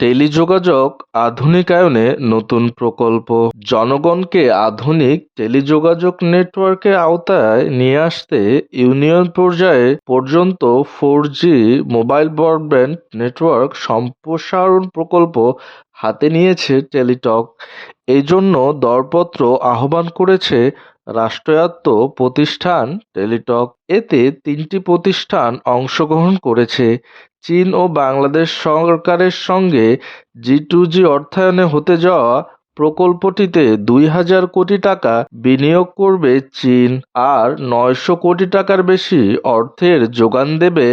টেলিযোগাযোগ আধুনিকায়নে নতুন প্রকল্প। জনগণকে আধুনিক টেলিযোগাযোগ নেটওয়ার্কের আওতায় নিয়ে আসতে ইউনিয়ন পর্যায়ে পর্যন্ত four G mobile broadband network সম্প্রসারণ প্রকল্প হাতে নিয়েছে টেলিটক। এই জন্য দরপত্র আহ্বান করেছে রাষ্ট্রায়ত্ত প্রতিষ্ঠান টেলিটক এতে তিনটি প্রতিষ্ঠান অংশগ্রহণ করেছে। চীন ও বাংলাদেশ সরকারের সঙ্গে জি টু জি অর্থায়নে হতে যাওয়া প্রকল্পটিতে দুই হাজার কোটি টাকা বিনিয়োগ করবে চীন আর নয়শো কোটি টাকার বেশি অর্থের যোগান দেবে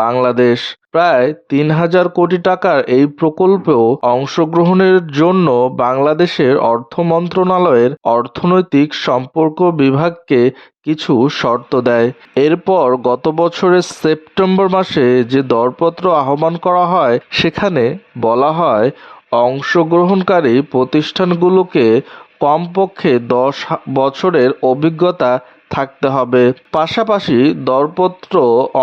বাংলাদেশ। প্রায় তিন হাজার কোটি টাকার এই প্রকল্পেও অংশগ্রহণের জন্য বাংলাদেশের অর্থ মন্ত্রণালয়ের অর্থনৈতিক সম্পর্ক বিভাগকে কিছু শর্ত দেয়। এরপর গত বছরের সেপ্টেম্বর মাসে যে দরপত্র আহ্বান করা হয়, সেখানে বলা হয় অংশগ্রহণকারী প্রতিষ্ঠানগুলোকে কমপক্ষে দশ বছরের অভিজ্ঞতা থাকতে হবে। পাশাপাশি দরপত্র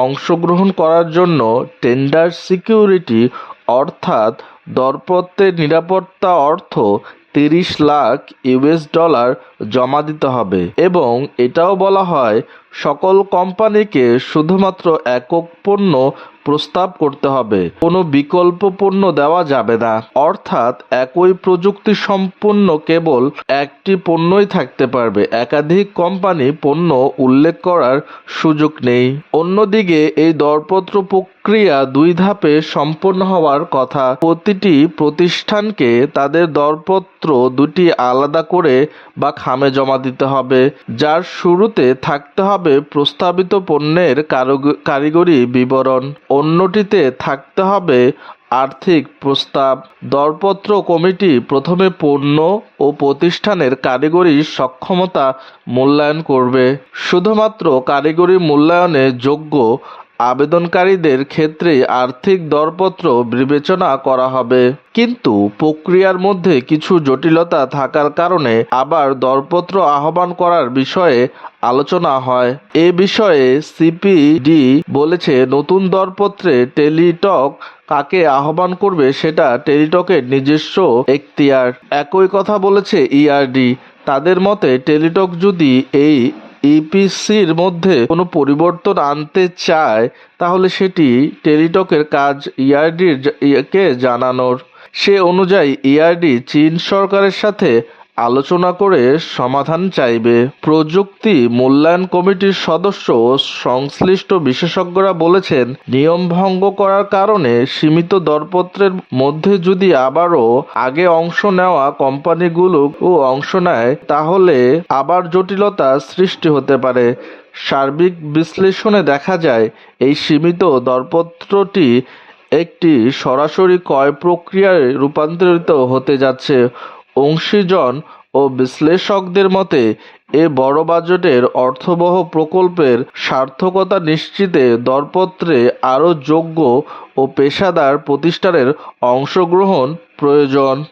অংশগ্রহণ করার জন্য টেন্ডার সিকিউরিটি, অর্থাৎ দরপত্রের নিরাপত্তা অর্থ তিরিশ লাখ ইউএস ডলার জমা দিতে হবে। এবং এটাও বলা হয় সকল কোম্পানিকে শুধুমাত্র একক পণ্য প্রস্তাব করতে হবে। কোনো বিকল্প পণ্য দেওয়া যাবে না। অর্থাৎ একই প্রযুক্তি সম্পন্ন কেবল একটি পণ্যই থাকতে পারবে। একাধিক কোম্পানি পণ্য উল্লেখ করার সুযোগ নেই। অন্যদিকে, এই দরপত্র প্রক্রিয়া দুই ধাপে সম্পন্ন হওয়ার কথা। প্রতিটি প্রতিষ্ঠানকে তাদের দরপত্র দুটি আলাদা করে বা খামে জমা দিতে হবে, যার শুরুতে থাকতে হবে প্রস্তাবিত পণ্যের কারিগরি বিবরণ। অন্যটিতে থাকতে হবে আর্থিক প্রস্তাব। দরপত্র কমিটি প্রথমে পণ্য ও প্রতিষ্ঠানের কারিগরি সক্ষমতা মূল্যায়ন করবে। শুধুমাত্র কারিগরি মূল্যায়নে যোগ্য আবেদনকারীদের ক্ষেত্রে আর্থিক দরপত্র বিবেচনা করা হবে। কিন্তু প্রক্রিয়ার মধ্যে কিছু জটিলতা থাকার কারণে আবার দরপত্র আহ্বান করার বিষয়ে আলোচনা হয়। এ বিষয়ে সিপিডি বলেছে, নতুন দরপত্রে টেলিটক কাকে আহ্বান করবে সেটা টেলিটকের নিজস্ব এখতিয়ার। একই কথা বলেছে ইআরডি। তাদের মতে, টেলিটক যদি এই ইপিসির মধ্যে কোনো পরিবর্তন আনতে চায়, তাহলে সেটি টেলিটকের কাজ ইআরডির কে জানানোর। সে অনুযায়ী, ইআরডি চীন সরকারের সাথে আলোচনা করে সমাধান চাইবে। প্রযুক্তি মূল্যায়ন কমিটির সদস্য সংশ্লিষ্ট বিশেষজ্ঞরা বলেছেন, নিয়ম ভঙ্গ করার কারণে সীমিত দরপত্রের মধ্যে যদি আবারও আগে অংশ নেওয়া কোম্পানিগুলো অংশ নেয়, তাহলে আবার জটিলতা সৃষ্টি হতে পারে। সার্বিক বিশ্লেষণে দেখা যায়, এই সীমিত দরপত্রটি একটি সরাসরি ক্রয় প্রক্রিয়ায় রূপান্তরিত হতে যাচ্ছে। অংশীজন ও বিশ্লেষকদের মতে, এ বড় বাজেটের অর্থবহ প্রকল্পের সার্থকতা নিশ্চিতে দরপত্রে আরও যোগ্য ও পেশাদার প্রতিষ্ঠানের অংশগ্রহণ প্রয়োজন।